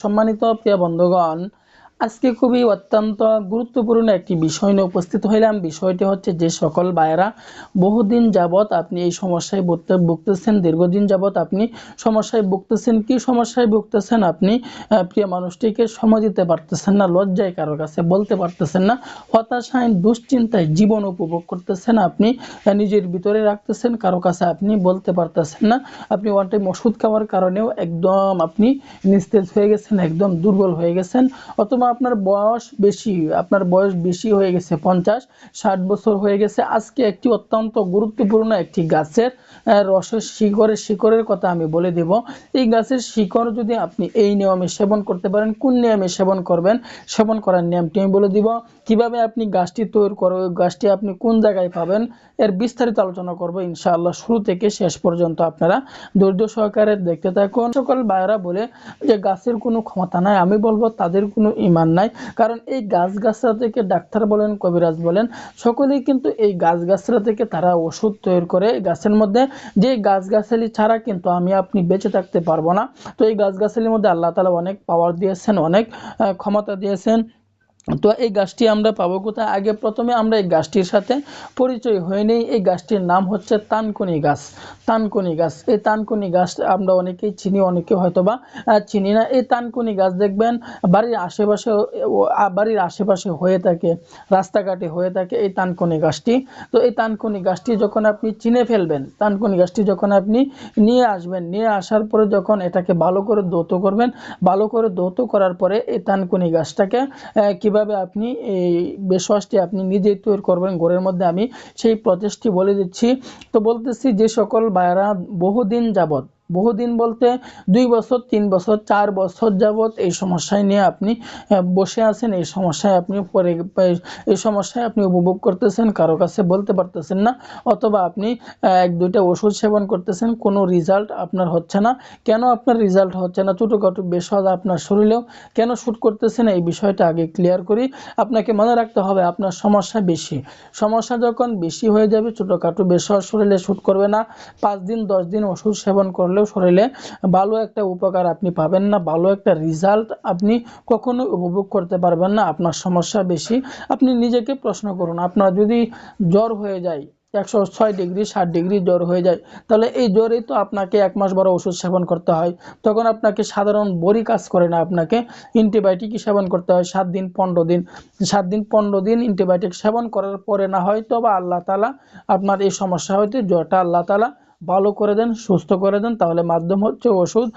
সম্মানিত প্রিয় বন্ধুগণ আজকে খুবই অত্যন্ত গুরুত্বপূর্ণ একটি বিষয় নিয়ে উপস্থিত হইলাম। বিষয়টি হচ্ছে যে সকল ভাইয়েরা, বহুদিন যাবৎ আপনি এই সমস্যায় ভুগতে- ভুগতেছেন, দীর্ঘদিন যাবৎ আপনি সমস্যায় ভুগতেছেন। কি সমস্যায় ভুগতেছেন আপনি? প্রিয় মানুষটিকে সময় দিতে পারতেছেন না, লজ্জায় কারোর কাছে বলতে পারতেছেন না। হতাশায়, দুশ্চিন্তায় জীবন উপভোগ করতেছেন আপনি নিজের ভিতরে রাখতেছেন, কারও কাছে আপনি বলতে পারতেছেন না। আপনি ওয়ান টাইম ওষুধ খাওয়ার কারণেও একদম আপনি নিস্তেজ হয়ে গেছেন, একদম দুর্বল হয়ে গেছেন। অথবা আপনার বয়স বেশি, আপনার বয়স বেশি হয়ে গেছে, পঞ্চাশ, ষাট বছর হয়ে গেছে। আজকে একটি অত্যন্ত গুরুত্বপূর্ণ একটি গাছের রসের শিকড়ের শিকড়ের কথা আমি বলে দেব। এই গাছের শিকড় যদি আপনি এই নিয়মে সেবন করতে পারেন, কোন নিয়মে সেবন করবেন? সেবন করার নিয়মটি আমি বলে দিব। কীভাবে আপনি গাছটি তৈরি করো, গাছটি আপনি কোন জায়গায় পাবেন? এর বিস্তারিত আলোচনা করব ইনশাআল্লাহ। শুরু থেকে শেষ পর্যন্ত আপনারা ধৈর্য সহকারে দেখতে থাকুন। সকল ভাইয়েরা বলে যে, গাছের কোনো ক্ষমতা নাই, আমি বলব তাদের কোনো ইমান নাই। কারণ এই গাছ গাছরা থেকে ডাক্তার বলেন, কবিরাজ বলেন, সকলেই কিন্তু এই গাছ গাছরা থেকে তারা ওষুধ তৈরি করে। গাছের মধ্যে যে গাছ গাছালি ছাড়া কিন্তু আমি আপনি বেঁচে থাকতে পারব না। তো এই গাছ গাছালির মধ্যে আল্লাহ তালা অনেক পাওয়ার দিয়েছেন, অনেক ক্ষমতা দিয়েছেন। তো এই গাছটি আমরা পাবো কোথায়? আগে প্রথমে আমরা এই গাছটির সাথে পরিচয় হয়ে নেই। এই গাছটির নাম হচ্ছে তানকুনি গাছ। তানকুনি গাছ। এই তানকুনি গাছ আমরা অনেকেই চিনি অনেকে হয়তোবা আহ, চিনি না। এই তানকুনি গাছ দেখবেন বাড়ির আশেপাশে বাড়ির আশেপাশে হয়ে থাকে রাস্তাঘাটে হয়ে থাকে এই তানকুনি গাছটি। তো এই তানকুনি গাছটি যখন আপনি চিনে ফেলবেন তানকুনি গাছটি যখন আপনি নিয়ে আসবেন নিয়ে আসার পরে যখন এটাকে ভালো করে দৌত করবেন ভালো করে দৌত করার পরে এই তানকুনি গাছটাকে আহ, কীভাবে আপনি এই বেশটি আপনি নিজেই তৈরি করবেন ঘরের মধ্যে, আমি সেই প্রচেষ্টি বলে দিচ্ছি। তো বলতেছি যে সকল বায়রা বহুদিন যাবত বহুদিন বলতে দুই বছর, তিন বছর, চার বছর যাবত এই সমস্যায় নিয়ে আপনি বসে আছেন। এই সমস্যায় আপনি পরে এই সমস্যায় আপনি উপভোগ করতেছেন, কারও কাছে বলতে পারতেছেন না, অথবা আপনি এক, দুইটা ওষুধ সেবন করতেছেন, কোনো রেজাল্ট আপনার হচ্ছে না। কেন আপনার রেজাল্ট হচ্ছে না? ছোটোখাটো বেসদ আপনার শরীরেও কেন শ্যুট করতেছেন এই বিষয়টা আগে ক্লিয়ার করি। আপনাকে মনে রাখতে হবে, আপনার সমস্যা বেশি। সমস্যা যখন বেশি হয়ে যাবে, ছোটোখাটো বেসর শরীরে শ্যুট করবে না। পাঁচ দিন, দশ দিন ওষুধ সেবন করলেও শরীরে ভালো একটা উপকার আপনি পাবেন না, ভালো একটা রেজাল্ট আপনি কখনো উপভোগ করতে পারবেন না, আপনার সমস্যা বেশি। আপনি নিজেকে প্রশ্ন করুন, আপনার যদি জ্বর হয়ে যায়, একশো ছয় ডিগ্রি, ষাট ডিগ্রি জ্বর হয়ে যায়, তাহলে এই জ্বরেই তো আপনাকে এক মাস বড় ওষুধ সেবন করতে হয়। তখন আপনাকে সাধারণ বড়ি কাজ করে না আপনাকে অ্যান্টিবায়োটিকই সেবন করতে হয়, সাত দিন, পনেরো দিন। সাত দিন, পনেরো দিন অ্যান্টিবায়োটিক সেবন করার পরে না হয়তো বা আল্লাহ তালা আপনার এই সমস্যা হয়তো জ্বরটা আল্লাহ তালা ভালো করে দেন, সুস্থ করে দেন, তাহলে মাধ্যম হচ্ছে ওষুধ।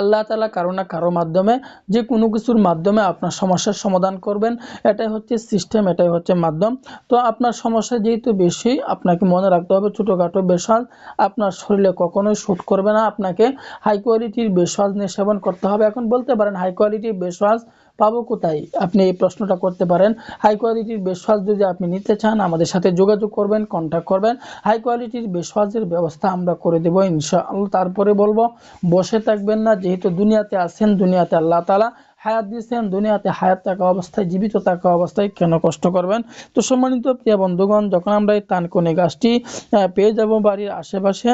আল্লাহ তালা কারও না কারও মাধ্যমে, যে কোনো কিছুর মাধ্যমে আপনার সমস্যার সমাধান করবেন। এটাই হচ্ছে সিস্টেম এটাই হচ্ছে মাধ্যম। তো আপনার সমস্যা যেহেতু বেশি, আপনাকে মনে রাখতে হবে ছোটোখাটো বেশাজ আপনার শরীরে কখনোই শ্যুট করবে না, আপনাকে হাই কোয়ালিটির বেশাজ নিয়ে সেবন করতে হবে। এখন বলতে পারেন হাই কোয়ালিটির বেশাজ পাবো কোথায়? আপনি এই প্রশ্নটা করতে পারেন। হাই কোয়ালিটির বেশওয়াজ যদি আপনি নিতে চান, আমাদের সাথে যোগাযোগ করবেন কন্ট্যাক্ট করবেন। হাই কোয়ালিটির বেশওয়াজের ব্যবস্থা আমরা করে দেবো ইনশাআল্লাহ। তারপরে বলব, বসে থাকবেন না, যেহেতু দুনিয়াতে আছেন, দুনিয়াতে আল্লাহ তালা হায়াত দিয়েছেন, দুনিয়াতে হায়াত থাকা অবস্থায়, জীবিত থাকা অবস্থায় কেন কষ্ট করবেন? তো সম্মানিত প্রিয় বন্ধুগণ, যখন আমরা এই তানকনি গাছটি পেয়ে যাব বাড়ির আশেপাশে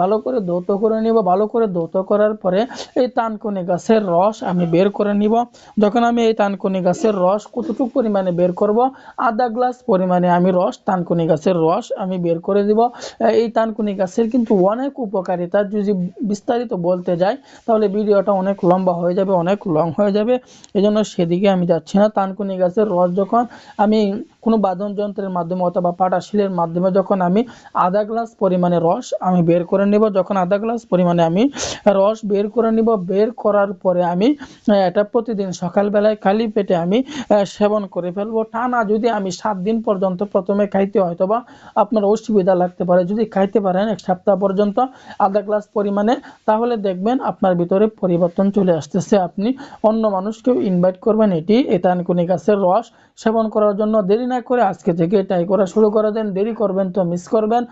ভালো করে দৌত করে নিব। ভালো করে দৌত করার পরে এই তানকনি গাছের রস আমি বের করে নিব। যখন আমি এই তানকনি গাছের রস কতটুকু পরিমাণে বের করব? আধা গ্লাস পরিমাণে আমি রস, তানকুনি গাছের রস আমি বের করে দিব। এই তানকুনি গাছের কিন্তু অনেক উপকারিতা। যদি বিস্তারিত বলতে যাই, তাহলে ভিডিওটা অনেক লম্বা হয়ে যাবে, অনেক লং হয়ে যাবে। এই জন্য সেদিকে আমি যাচ্ছি না। তানকুনি গাছের রস যখন আমি কোনো বাদন যন্ত্রের মাধ্যমে অথবা পাটা শিলের মাধ্যমে যখন আমি আধা গ্লাস পরিমাণে রস আমি বের করে নেব, যখন আধা গ্লাস পরিমাণে আমি রস বের করে নিব, বের করার পরে আমি এটা প্রতিদিন সকালবেলায় খালি পেটে আমি সেবন করে ফেলব। টানা যদি আমি সাত দিন পর্যন্ত প্রথমে খাইতে হয়তো বা আপনার অসুবিধা লাগতে পারে। যদি খাইতে পারেন এক সপ্তাহ পর্যন্ত আধা গ্লাস পরিমাণে, তাহলে দেখবেন আপনার ভিতরে পরিবর্তন চলে আসতেছে। আপনি অন্য মানুষকেও ইনভাইট করবেন, এটি এতানকুনি গাছের রস। সেবন করার জন্য দেরি না করে আজকে থেকে এটাই করা শুরু করে দেন। দেরি করবেন তো মিস করবেন।